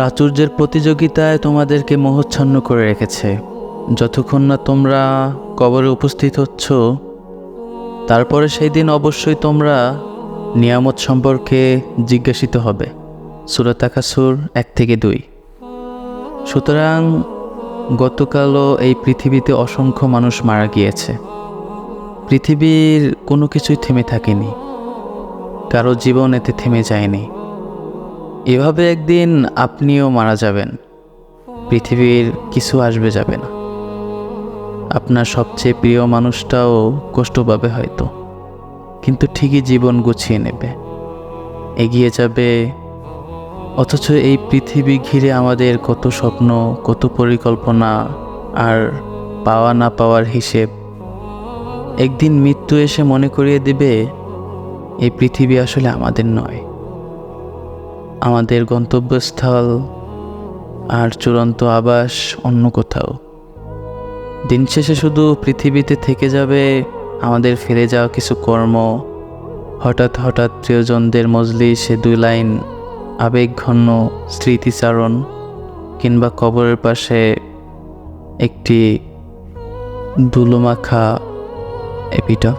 প্রাচুর্যের প্রতিযোগিতায় তোমাদেরকে মোহচ্ছন্ন করে রেখেছে। যতক্ষণ না তোমরা কবরে উপস্থিত হচ্ছ, তারপরে সেই দিন অবশ্যই তোমরা নিয়ামত সম্পর্কে জিজ্ঞাসিত হবে। সুরাতাকাসুর এক থেকে দুই। সুতরাং গতকালও এই পৃথিবীতে অসংখ্য মানুষ মারা গিয়েছে। পৃথিবীর কোনো কিছুই থেমে থাকেনি। কারও জীবন এতে থেমে যায়নি। এভাবে একদিন আপনিও মারা যাবেন। পৃথিবীর কিছু আসবে যাবে না। আপনার সবচেয়ে প্রিয় মানুষটাও কষ্ট পাবে হয়তো, কিন্তু ঠিকই জীবন গুছিয়ে নেবে। এগিয়ে যাবে, অথচ এই পৃথিবী ঘিরে আমাদের কত স্বপ্ন, কত পরিকল্পনা, আর পাওয়া না পাওয়ার হিসেব। একদিন মৃত্যু এসে মনে করিয়ে দেবে, এই পৃথিবী আসলে আমাদের নয়। আমাদের গন্তব্যস্থল আর চূড়ান্ত আবাস অন্য কোথাও। দিন শেষে শুধু পৃথিবীতে থেকে যাবে আমাদের ফিরে যাওয়া কিছু কর্ম। হঠাৎ হঠাৎ প্রিয়জনদের মজলিসে দুই লাইন, আবেগঘন স্মৃতিচারণ কিংবা কবরের পাশে একটি দুলোমাখা এপিটা